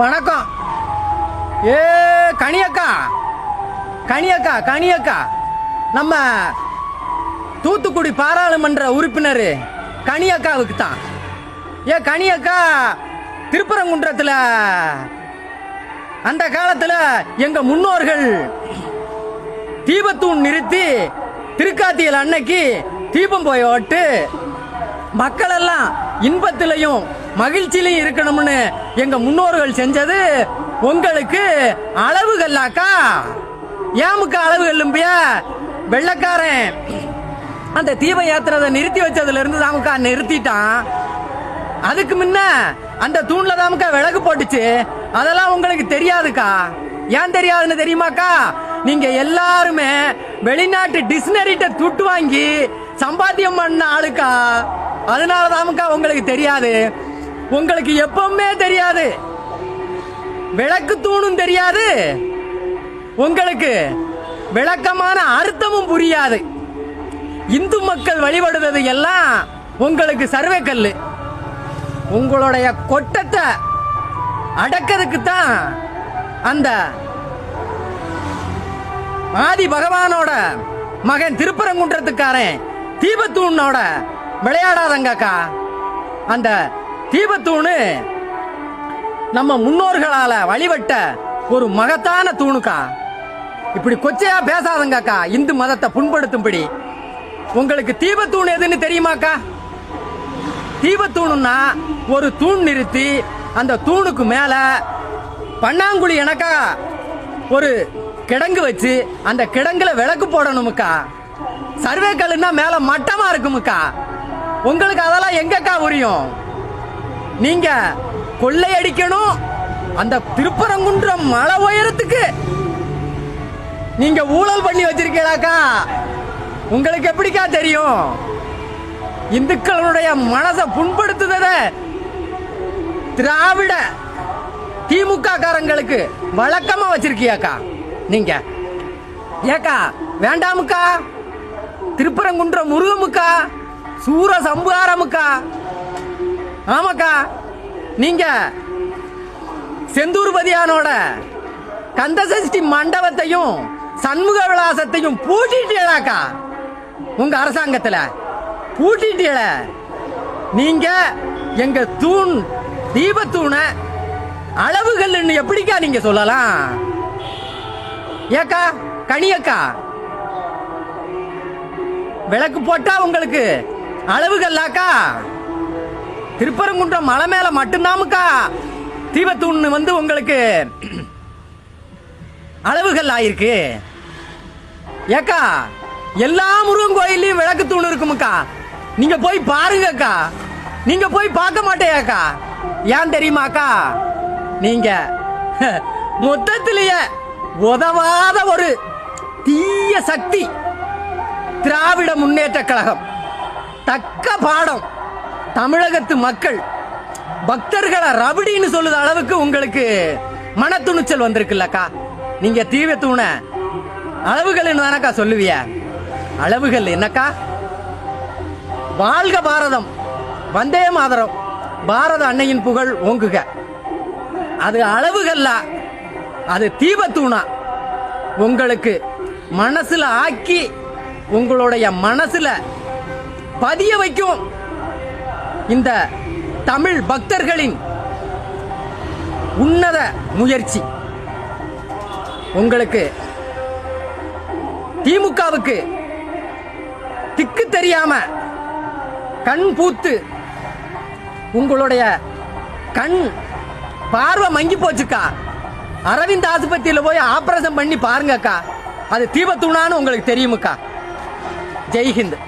வணக்கம். ஏ கனியக்கா. கனியக்கா கனியக்கா. நம்ம தூத்துக்குடி பாராளுமன்ற உறுப்பினர் கனியக்காவுக்கு தான். ஏ கனியக்கா திருப்பரங்குன்றத்தில் அந்த காலத்தில் எங்கள் முன்னோர்கள் தீபத்தூண் நிறுத்தி திருக்காத்தியல் அன்னைக்கு தீபம் போய் ஓட்டு. மக்களெல்லாம் இன்பத்திலையும் மகிழ்ச்சியிலையும் இருக்கணும்னு எங்க முன்னோர்கள் செஞ்சது உங்களுக்கு அளவுகள்லாக்கா? ஏமுக்கு அளவுகள் இல்லம்பியா வெள்ளக்காரன். அந்த தீப யாத்திரை நிறுத்தி வச்சதுல இருந்து தாமுக்கா நிறுத்திட்டான். அதுக்கு முன்ன அந்த தூண்ல தாமுக்கா விளக்கு போட்டுச்சு. அதெல்லாம் உங்களுக்கு தெரியாதுக்கா? ஏன் தெரியாதுன்னு தெரியுமாக்கா? நீங்க எல்லாருமே வெளிநாட்டு டிக்ஷனரிட்ட துட்டு வாங்கி சம்பாத்தியம் பண்ண ஆளுக்கா? அதனால தாமுக்கா உங்களுக்கு தெரியாது. உங்களுக்கு எப்பவுமே தெரியாது. விளக்கு தூணும் தெரியாது. உங்களுக்கு விளக்கமான அர்த்தமும் புரியாது. இந்து மக்கள் வழிபடுறது எல்லாம் உங்களுக்கு சர்வே கல் உங்களுடைய கொட்டத்தை அடக்கிறதுக்கு தான் அந்த ஆதி பகவானோட மகன் திருப்பரங்குன்றத்துக்காரன் தீபத்தூணோட விளையாடாதங்கக்கா. அந்த தீபத்தூணு நம்ம முன்னோர்களால வழிபட்ட ஒரு மகத்தான தூணுக்கா. இப்படி கொச்சையா பேசாதங்கக்கா. இந்து மதத்தை புண்படுத்தும்படி. உங்களுக்கு தீபத்தூண் எதுன்னு தெரியுமாக்கா? தீபத்தூணுன்னா ஒரு தூண் நிறுத்தி அந்த தூணுக்கு மேல பன்னாங்குழி எனக்கா ஒரு கிடங்கு வச்சு அந்த கிடங்குல விளக்கு போடணுமுக்கா. சர்வே கல்லுன்னா மேல மட்டமா இருக்குமுக்கா. உங்களுக்கு அதெல்லாம் எங்கக்கா புரியும்? நீங்க கொள்ளையடிக்கணும் அந்த திருப்பரங்குன்றம் மலை உயரத்துக்கு நீங்க ஊழல் பண்ணி வச்சிருக்கீங்களாக்கா? உங்களுக்கு எப்படிக்கா தெரியும்? இந்துக்களுடைய மனசை புண்படுத்துதத திராவிட திமுக காரங்களுக்கு வழக்கமா வச்சிருக்கியாக்கா நீங்க? ஏக்கா வேண்டாமுக்கா? திருப்பரங்குன்ற முருகமுக்கா? சூர சம்புகாரமுக்கா ஆமாக்கா. நீங்க செந்தூர்பதியானோட கந்தசஷ்டி மண்டபத்தையும் சண்முக விலாசத்தையும் பூட்டிட்டீங்களாக்கா. உங்க அரசாங்கத்துல. பூட்டிட்டீங்கள. நீங்க எங்க தூண் தீபத்தூணை அளவுகள்னு எப்படிக்கா நீங்க சொல்லலாம்? ஏக்கா கனியக்கா. விளக்கு போட்டா உங்களுக்கு அளவுகள்லாக்கா? திருப்பரங்குன்றம் மலை மேல மட்டும்தாமுக்கா? தீபத்தூண் வந்து உங்களுக்கு அளவுகள் ஆயிருக்கு. ஏக்கா எல்லா முருகன் கோயிலையும் விளக்கு தூண் இருக்குமுக்கா? நீங்க போய் பாருங்கக்கா. நீங்க போய் பார்க்க மாட்டேயாக்கா. ஏன் தெரியுமாக்கா? நீங்க மொத்தத்திலேயே உதவாத ஒரு தீய சக்தி திராவிட முன்னேற்ற கழகம். தக்க பாடம். தமிழகத்து மக்கள் பக்தர்களை ரபடின்னு சொல்லுத அளவுக்கு உங்களுக்கு மன துணிச்சல் வந்திருக்குல்லக்கா. நீங்க தீவ தூண அளவுகள் தானக்கா சொல்லுவிய? அளவுகள் என்னக்கா? வாழ்க பாரதம் வந்தே மாதரம். பாரத அன்னையின் புகழ் ஓங்குக. அது அளவுகள்ல அது தீபத்தூணா உங்களுக்கு மனசுல ஆக்கி உங்களுடைய மனசுல பதிய வைக்கும். இந்த தமிழ் பக்தர்களின் உன்னத முயற்சி. உங்களுக்கு திமுகவுக்கு திக்கு தெரியாம கண் பூத்து உங்களுடைய கண் பார்வை மங்கி போச்சுக்கா. அரவிந்த் ஆஸ்பத்திரியில் போய் ஆபரேஷன் பண்ணி பாருங்கக்கா. அது தீபத்துணான்னு உங்களுக்கு தெரியுமுக்கா. ஜெய்ஹிந்த்.